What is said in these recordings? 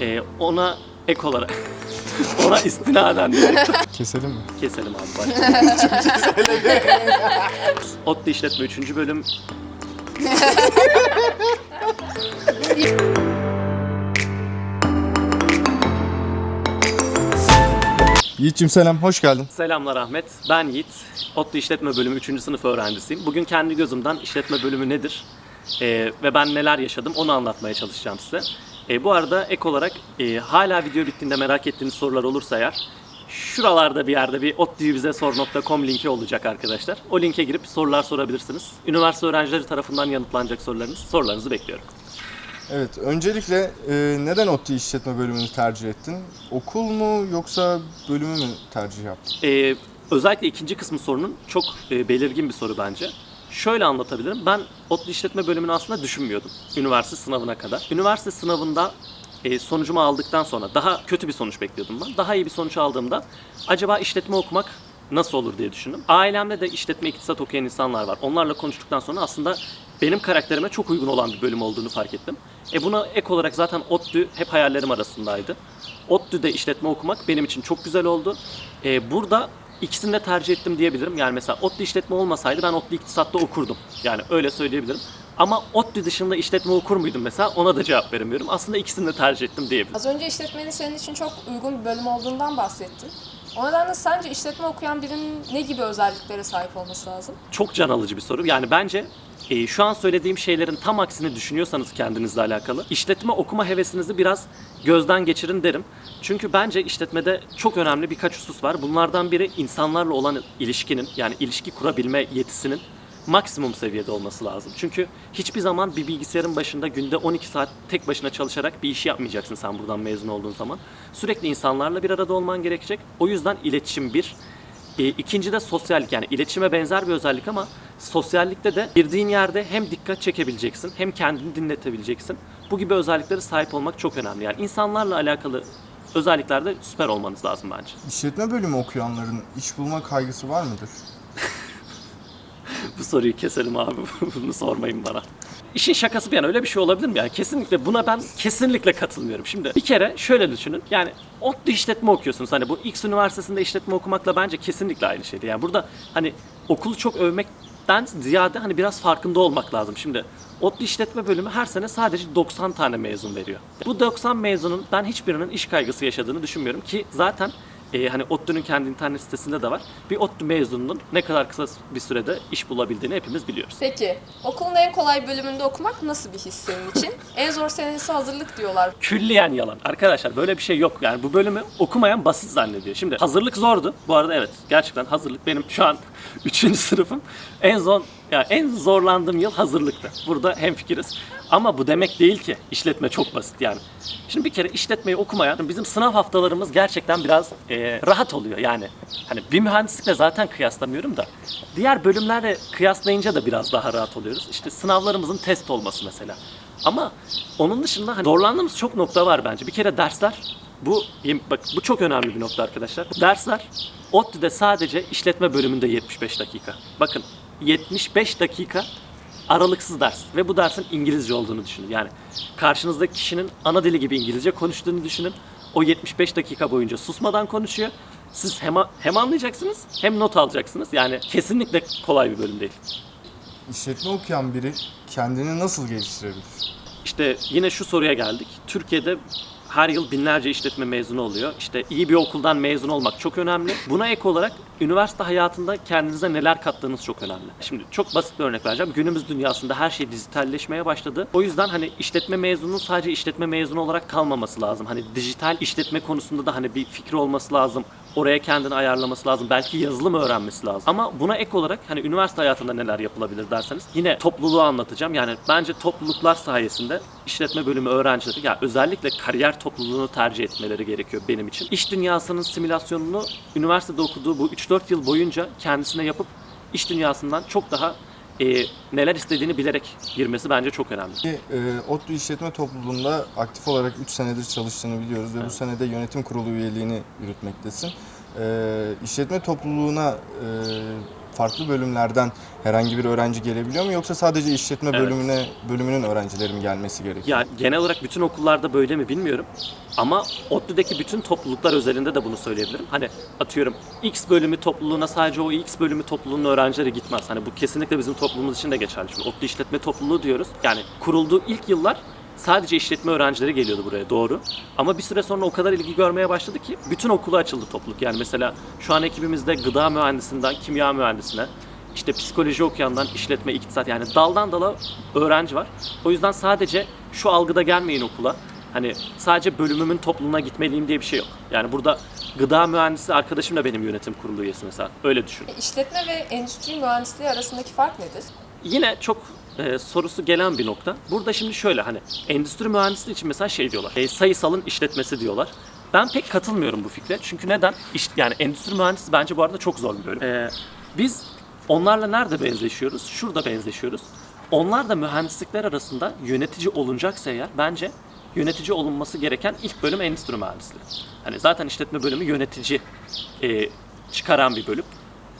Ee, ona ek olarak ona istinaden Keselim mi? keselim abi başta. Otlu işletme 3. bölüm. Yiğit'cim selam, hoş geldin. Selamlar Ahmet. Ben Yiğit. Otlu işletme bölümü 3. sınıf öğrencisiyim. Bugün kendi gözümden işletme bölümü nedir ee, ve ben neler yaşadım onu anlatmaya çalışacağım size. Ee, bu arada ek olarak e, hala video bittiğinde merak ettiğiniz sorular olursa eğer şuralarda bir yerde bir otlubize.sor.com linki olacak arkadaşlar. O linke girip sorular sorabilirsiniz. Üniversite öğrencileri tarafından yanıtlanacak sorularınız, sorularınızı bekliyorum. Evet, öncelikle e, neden ODTÜ işletme bölümünü tercih ettin? Okul mu yoksa bölümü mü tercih yaptın? Ee, özellikle ikinci kısmı sorunun çok e, belirgin bir soru bence. Şöyle anlatabilirim. Ben ODTÜ işletme bölümünü aslında düşünmüyordum üniversite sınavına kadar. Üniversite sınavında e, sonucumu aldıktan sonra daha kötü bir sonuç bekliyordum ben. Daha iyi bir sonuç aldığımda acaba işletme okumak nasıl olur diye düşündüm. Ailemde de işletme iktisat okuyan insanlar var. Onlarla konuştuktan sonra aslında benim karakterime çok uygun olan bir bölüm olduğunu fark ettim. E buna ek olarak zaten ODTÜ hep hayallerim arasındaydı. ODTÜ'de işletme okumak benim için çok güzel oldu. E, burada ikisini de tercih ettim diyebilirim. Yani mesela ODTÜ işletme olmasaydı ben ODTÜ iktisatta okurdum. Yani öyle söyleyebilirim. Ama ODTÜ dışında işletme okur muydum mesela ona da cevap veremiyorum. Aslında ikisini de tercih ettim diyebilirim. Az önce işletmenin senin için çok uygun bir bölüm olduğundan bahsettin. O nedenle sence işletme okuyan birinin ne gibi özelliklere sahip olması lazım? çok can alıcı bir soru. Yani bence e, şu an söylediğim şeylerin tam aksini düşünüyorsanız kendinizle alakalı işletme okuma hevesinizi biraz gözden geçirin derim. Çünkü bence işletmede çok önemli birkaç husus var. Bunlardan biri insanlarla olan ilişkinin yani ilişki kurabilme yetisinin maksimum seviyede olması lazım. Çünkü hiçbir zaman bir bilgisayarın başında günde 12 saat tek başına çalışarak bir iş yapmayacaksın sen buradan mezun olduğun zaman. Sürekli insanlarla bir arada olman gerekecek. O yüzden iletişim bir. E, ikinci de sosyallik yani iletişime benzer bir özellik ama sosyallikte de girdiğin yerde hem dikkat çekebileceksin hem kendini dinletebileceksin. Bu gibi özelliklere sahip olmak çok önemli. Yani insanlarla alakalı özelliklerde süper olmanız lazım bence. İşletme bölümü okuyanların iş bulma kaygısı var mıdır? Bu soruyu keselim abi. Bunu sormayın bana. İşin şakası bir yana öyle bir şey olabilir mi? Yani kesinlikle buna ben kesinlikle katılmıyorum. Şimdi bir kere şöyle düşünün. Yani ODTÜ işletme okuyorsunuz. Hani bu X üniversitesinde işletme okumakla bence kesinlikle aynı şeydi. Yani burada hani okulu çok övmekten ziyade hani biraz farkında olmak lazım. Şimdi ODTÜ işletme bölümü her sene sadece 90 tane mezun veriyor. Bu 90 mezunun ben hiçbirinin iş kaygısı yaşadığını düşünmüyorum ki zaten e, hani ODTÜ'nün kendi internet sitesinde de var. Bir ODTÜ mezununun ne kadar kısa bir sürede iş bulabildiğini hepimiz biliyoruz. Peki, okulun en kolay bölümünde okumak nasıl bir his senin için? en zor senesi hazırlık diyorlar. Külliyen yalan. Arkadaşlar böyle bir şey yok. Yani bu bölümü okumayan basit zannediyor. Şimdi hazırlık zordu. Bu arada evet gerçekten hazırlık benim şu an 3. sınıfım. En zor ya en zorlandığım yıl hazırlıktı. Burada hemfikiriz. Ama bu demek değil ki işletme çok basit yani. Şimdi bir kere işletmeyi okumayan bizim sınav haftalarımız gerçekten biraz e, rahat oluyor yani. Hani bir mühendislikle zaten kıyaslamıyorum da diğer bölümlerle kıyaslayınca da biraz daha rahat oluyoruz. İşte sınavlarımızın test olması mesela. Ama onun dışında hani zorlandığımız çok nokta var bence. Bir kere dersler bu bak bu çok önemli bir nokta arkadaşlar. Dersler ODTÜ'de sadece işletme bölümünde 75 dakika. Bakın 75 dakika aralıksız ders ve bu dersin İngilizce olduğunu düşünün. Yani karşınızdaki kişinin ana dili gibi İngilizce konuştuğunu düşünün. O 75 dakika boyunca susmadan konuşuyor. Siz hem, hem anlayacaksınız hem not alacaksınız. Yani kesinlikle kolay bir bölüm değil. İşletme okuyan biri kendini nasıl geliştirebilir? İşte yine şu soruya geldik. Türkiye'de her yıl binlerce işletme mezunu oluyor. İşte iyi bir okuldan mezun olmak çok önemli. Buna ek olarak üniversite hayatında kendinize neler kattığınız çok önemli. Şimdi çok basit bir örnek vereceğim. Günümüz dünyasında her şey dijitalleşmeye başladı. O yüzden hani işletme mezununun sadece işletme mezunu olarak kalmaması lazım. Hani dijital işletme konusunda da hani bir fikri olması lazım. Oraya kendini ayarlaması lazım. Belki yazılım öğrenmesi lazım. Ama buna ek olarak hani üniversite hayatında neler yapılabilir derseniz yine topluluğu anlatacağım. Yani bence topluluklar sayesinde işletme bölümü öğrencileri ya özellikle kariyer topluluğunu tercih etmeleri gerekiyor benim için. İş dünyasının simülasyonunu üniversitede okuduğu bu 3-4 yıl boyunca kendisine yapıp iş dünyasından çok daha e, neler istediğini bilerek girmesi bence çok önemli. E, ODTÜ işletme topluluğunda aktif olarak 3 senedir çalıştığını biliyoruz ve bu senede yönetim kurulu üyeliğini yürütmektesin. E, işletme topluluğuna e, farklı bölümlerden herhangi bir öğrenci gelebiliyor mu yoksa sadece işletme Evet. bölümüne bölümünün öğrencileri mi gelmesi gerekiyor? Ya genel olarak bütün okullarda böyle mi bilmiyorum. Ama ODTÜ'deki bütün topluluklar özelinde de bunu söyleyebilirim. Hani atıyorum X bölümü topluluğuna sadece o X bölümü topluluğunun öğrencileri gitmez. Hani bu kesinlikle bizim toplumumuz için de geçerli. Şimdi ODTÜ işletme topluluğu diyoruz. Yani kurulduğu ilk yıllar sadece işletme öğrencileri geliyordu buraya doğru. Ama bir süre sonra o kadar ilgi görmeye başladı ki bütün okula açıldı topluluk. Yani mesela şu an ekibimizde gıda mühendisinden kimya mühendisine, işte psikoloji okuyandan işletme, iktisat yani daldan dala öğrenci var. O yüzden sadece şu algıda gelmeyin okula. Hani sadece bölümümün topluluğuna gitmeliyim diye bir şey yok. Yani burada gıda mühendisi arkadaşım da benim yönetim kurulu üyesi mesela. Öyle düşün. İşletme ve endüstri mühendisliği arasındaki fark nedir? Yine çok e, sorusu gelen bir nokta. Burada şimdi şöyle hani endüstri mühendisliği için mesela şey diyorlar. E, sayısalın işletmesi diyorlar. Ben pek katılmıyorum bu fikre. Çünkü neden? İş, yani endüstri mühendisi bence bu arada çok zor bir bölüm. E, biz onlarla nerede benzeşiyoruz? Şurada benzeşiyoruz. Onlar da mühendislikler arasında yönetici olunacaksa eğer bence yönetici olunması gereken ilk bölüm endüstri mühendisliği. Hani zaten işletme bölümü yönetici e, çıkaran bir bölüm.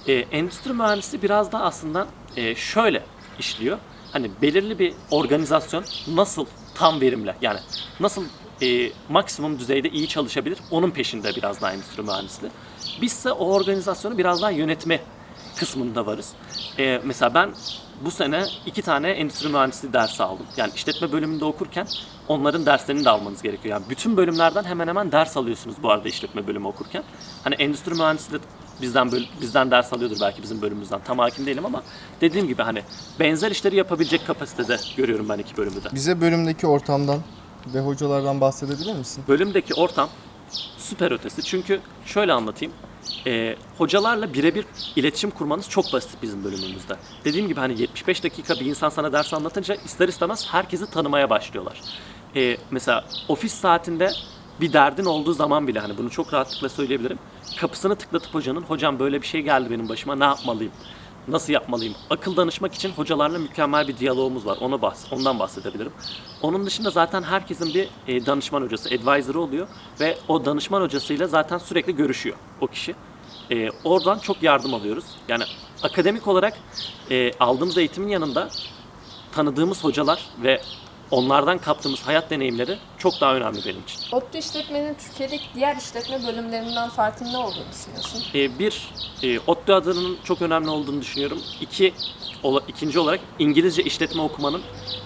E, endüstri mühendisi biraz da aslında e, şöyle işliyor. Hani belirli bir organizasyon nasıl tam verimle yani nasıl e, maksimum düzeyde iyi çalışabilir onun peşinde biraz daha endüstri mühendisliği. Bizse o organizasyonu biraz daha yönetme kısmında varız. E, mesela ben bu sene iki tane endüstri mühendisliği dersi aldım. Yani işletme bölümünde okurken onların derslerini de almanız gerekiyor. Yani bütün bölümlerden hemen hemen ders alıyorsunuz bu arada işletme bölümü okurken. Hani endüstri mühendisliği bizden böl- bizden ders alıyordur belki bizim bölümümüzden. Tam hakim değilim ama dediğim gibi hani benzer işleri yapabilecek kapasitede görüyorum ben iki bölümü de. Bize bölümdeki ortamdan ve hocalardan bahsedebilir misin? Bölümdeki ortam süper ötesi. Çünkü şöyle anlatayım. Ee, hocalarla birebir iletişim kurmanız çok basit bizim bölümümüzde. Dediğim gibi hani 75 dakika bir insan sana ders anlatınca ister istemez herkesi tanımaya başlıyorlar. Ee, mesela ofis saatinde bir derdin olduğu zaman bile hani bunu çok rahatlıkla söyleyebilirim. Kapısını tıklatıp hocanın hocam böyle bir şey geldi benim başıma ne yapmalıyım? Nasıl yapmalıyım? Akıl danışmak için hocalarla mükemmel bir diyalogumuz var. Onu bahs ondan bahsedebilirim. Onun dışında zaten herkesin bir e, danışman hocası, advisor'ı oluyor ve o danışman hocasıyla zaten sürekli görüşüyor o kişi. E, oradan çok yardım alıyoruz. Yani akademik olarak e, aldığımız eğitimin yanında tanıdığımız hocalar ve onlardan kaptığımız hayat deneyimleri çok daha önemli benim için. ODTÜ işletmenin Türkiye'deki diğer işletme bölümlerinden farkının ne olduğunu düşünüyorsun? E, bir, e, ODTÜ adının çok önemli olduğunu düşünüyorum. İki, ola- ikinci olarak İngilizce işletme okumanın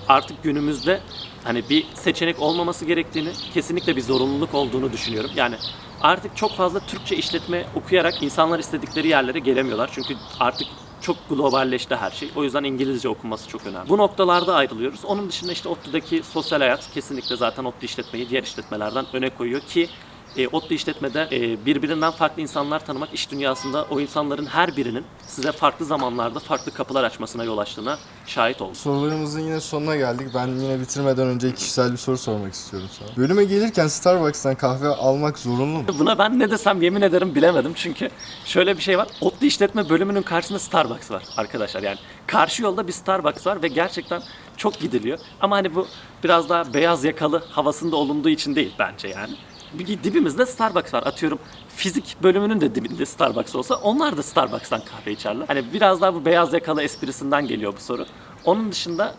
artık günümüzde hani bir seçenek olmaması gerektiğini, kesinlikle bir zorunluluk olduğunu düşünüyorum. Yani artık çok fazla Türkçe işletme okuyarak insanlar istedikleri yerlere gelemiyorlar. Çünkü artık çok globalleşti her şey. O yüzden İngilizce okunması çok önemli. Bu noktalarda ayrılıyoruz. Onun dışında işte ODTÜ'deki sosyal hayat kesinlikle zaten ODTÜ işletmeyi diğer işletmelerden öne koyuyor ki e, ODTÜ işletmede e, birbirinden farklı insanlar tanımak iş dünyasında o insanların her birinin size farklı zamanlarda farklı kapılar açmasına yol açtığına şahit oldum. Sorularımızın yine sonuna geldik. Ben yine bitirmeden önce kişisel bir soru sormak istiyorum sana. Bölüme gelirken Starbucks'tan kahve almak zorunlu mu? Buna ben ne desem yemin ederim bilemedim çünkü şöyle bir şey var. ODTÜ işletme bölümünün karşısında Starbucks var arkadaşlar yani. Karşı yolda bir Starbucks var ve gerçekten çok gidiliyor. Ama hani bu biraz daha beyaz yakalı havasında olunduğu için değil bence yani. Dibimizde Starbucks var. Atıyorum fizik bölümünün de dibinde Starbucks olsa onlar da Starbucks'tan kahve içerler. Hani biraz daha bu beyaz yakalı esprisinden geliyor bu soru. Onun dışında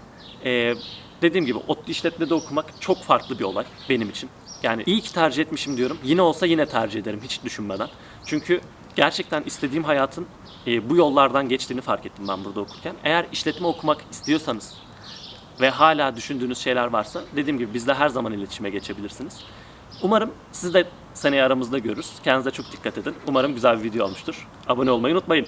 e, dediğim gibi ODTÜ işletmede okumak çok farklı bir olay benim için. Yani iyi ki tercih etmişim diyorum. Yine olsa yine tercih ederim hiç düşünmeden. Çünkü gerçekten istediğim hayatın e, bu yollardan geçtiğini fark ettim ben burada okurken. Eğer işletme okumak istiyorsanız ve hala düşündüğünüz şeyler varsa dediğim gibi bizle her zaman iletişime geçebilirsiniz. Umarım siz de seneye aramızda görürüz. Kendinize çok dikkat edin. Umarım güzel bir video olmuştur. Abone olmayı unutmayın.